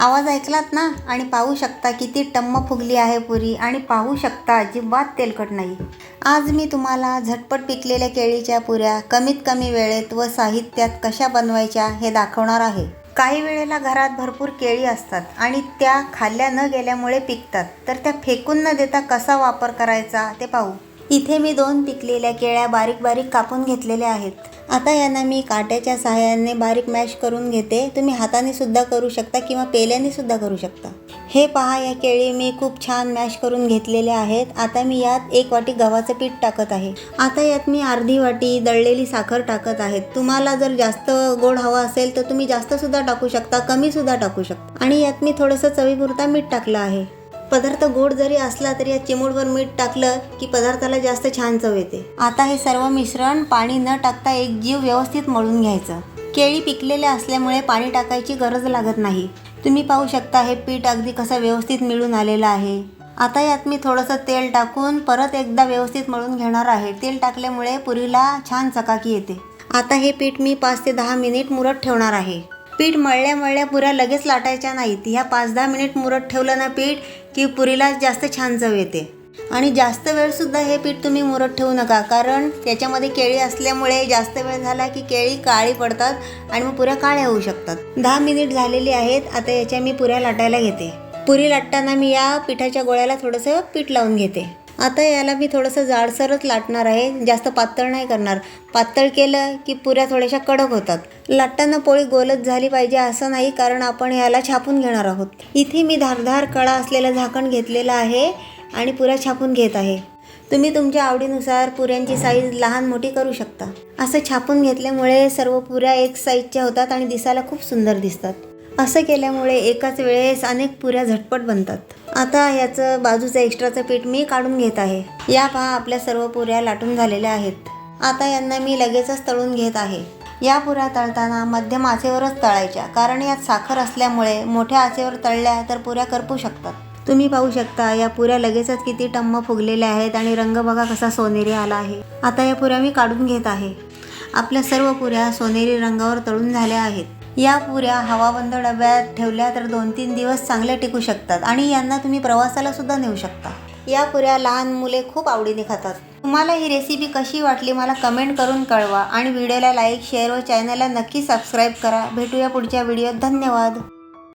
आवाज ऐकलात ना? आणि पाहू शकता किती टम्म फुगली आहे पुरी आणि पाहू शकता अजिबात तेलकट नाही. आज मी तुम्हाला झटपट पिकलेल्या केळीच्या पुऱ्या कमीत कमी वेळेत व साहित्यात कशा बनवायच्या हे दाखवणार आहे. काही वेळेला घरात भरपूर केळी असतात आणि त्या खाल्ल्या न गेल्यामुळे पिकतात. तर त्या फेकून न देता कसा वापर करायचा ते पाहू. इथे मी दोन पिकलेल्या केळ्या बारीक बारीक कापून घेतलेल्या आहेत. आता यांना मी काट्याच्या सहाय्याने बारीक मॅश करून घेते. तुम्ही हाताने सुद्धा करू शकता किंवा पेल्याने सुद्धा करू शकता. हे पहा या केळी मी खूप छान मॅश करून घेतलेल्या आहेत. आता मी यात एक वाटी गव्हाचं पीठ टाकत आहे. आता यात मी अर्धी वाटी दळलेली साखर टाकत आहे. तुम्हाला जर जास्त गोड हवा असेल तर तुम्ही जास्त सुद्धा टाकू शकता कमी सुद्धा टाकू शकता. आणि यात मी थोडंसं चवीपुरता मीठ टाकलं आहे. पदार्थ गोड जरी असला तरी या चिमूडवर मीठ टाकलं की पदार्थाला जास्त छान चव येते. आता हे सर्व मिश्रण पाणी न टाकता एक जीव व्यवस्थित मळून घ्यायचं. केळी पिकलेल्या असल्यामुळे पाणी टाकायची गरज लागत नाही. तुम्ही पाहू शकता हे पीठ अगदी कसं व्यवस्थित मिळून आलेलं आहे. आता यात मी थोडंसं तेल टाकून परत एकदा व्यवस्थित मळून घेणार आहे. तेल टाकल्यामुळे पुरीला छान चकाकी येते. आता हे पीठ मी पाच ते दहा मिनिट मुरत ठेवणार आहे. पीठ मळल्या मळल्या पुऱ्या लगेच लाटायच्या नाहीत. ह्या पाच दहा मिनिट मुरत ठेवलं ना पीठ की पुरीला जास्त छान चव येते. आणि जास्त वेळसुद्धा हे पीठ तुम्ही मुरत ठेवू नका कारण त्याच्यामध्ये केळी असल्यामुळे जास्त वेळ झाला की केळी काळी पडतात आणि मग पुऱ्या काळ्या होऊ शकतात. दहा मिनिट झालेली आहेत आता याच्या मी पुऱ्या लाटायला घेते. पुरी लाटताना मी या पिठाच्या गोळ्याला थोडंसं पीठ लावून घेते. आता याला मी थोडंसं जाडसरच लाटणार आहे. जास्त पातळ नाही करणार. पातळ केलं की पुऱ्या थोड्याशा कडक होतात. लाटताना पोळी गोलच झाली पाहिजे असं नाही कारण आपण याला छापून घेणार आहोत. इथे मी धारधार कळा असलेलं झाकण घेतलेलं आहे आणि पुऱ्या छापून घेत आहे. तुम्ही तुमच्या आवडीनुसार पुऱ्यांची साईज लहान मोठी करू शकता. असं छापून घेतल्यामुळे सर्व पुऱ्या एक साईजच्या होतात आणि दिसायला खूप सुंदर दिसतात. असं केल्यामुळे एकाच वेळेस अनेक पुऱ्या झटपट बनतात. आता याचं बाजूचं एक्स्ट्राचं पीठ मी काढून घेत आहे. या पहा आपल्या सर्व पुऱ्या लाटून झालेल्या आहेत. आता यांना मी लगेचच तळून घेत आहे. या पुऱ्या तळताना मध्यम आचेवरच तळायच्या कारण यात साखर असल्यामुळे मोठ्या आचेवर तळल्या तर पुऱ्या करपू शकतात. तुम्ही पाहू शकता या पुऱ्या लगेचच किती टम्म फुगलेल्या आहेत आणि रंग बघा कसा सोनेरी आला आहे. आता या पुऱ्या मी काढून घेत आहे. आपल्या सर्व पुऱ्या सोनेरी रंगावर तळून झाल्या आहेत. या पुऱ्या हवाबंद डब्यात ठेवल्या तर दोन तीन दिवस चांगल्या टिकू शकतात आणि यांना तुम्ही प्रवासाला सुद्धा नेऊ शकता. या पुऱ्या लहान मुले खूप आवडीने खातात. तुम्हाला ही रेसिपी कशी वाटली मला कमेंट करून कळवा आणि व्हिडिओला लाईक शेअर व चॅनलला नक्की सबस्क्राईब करा. भेटूया पुढच्या व्हिडिओत धन्यवाद.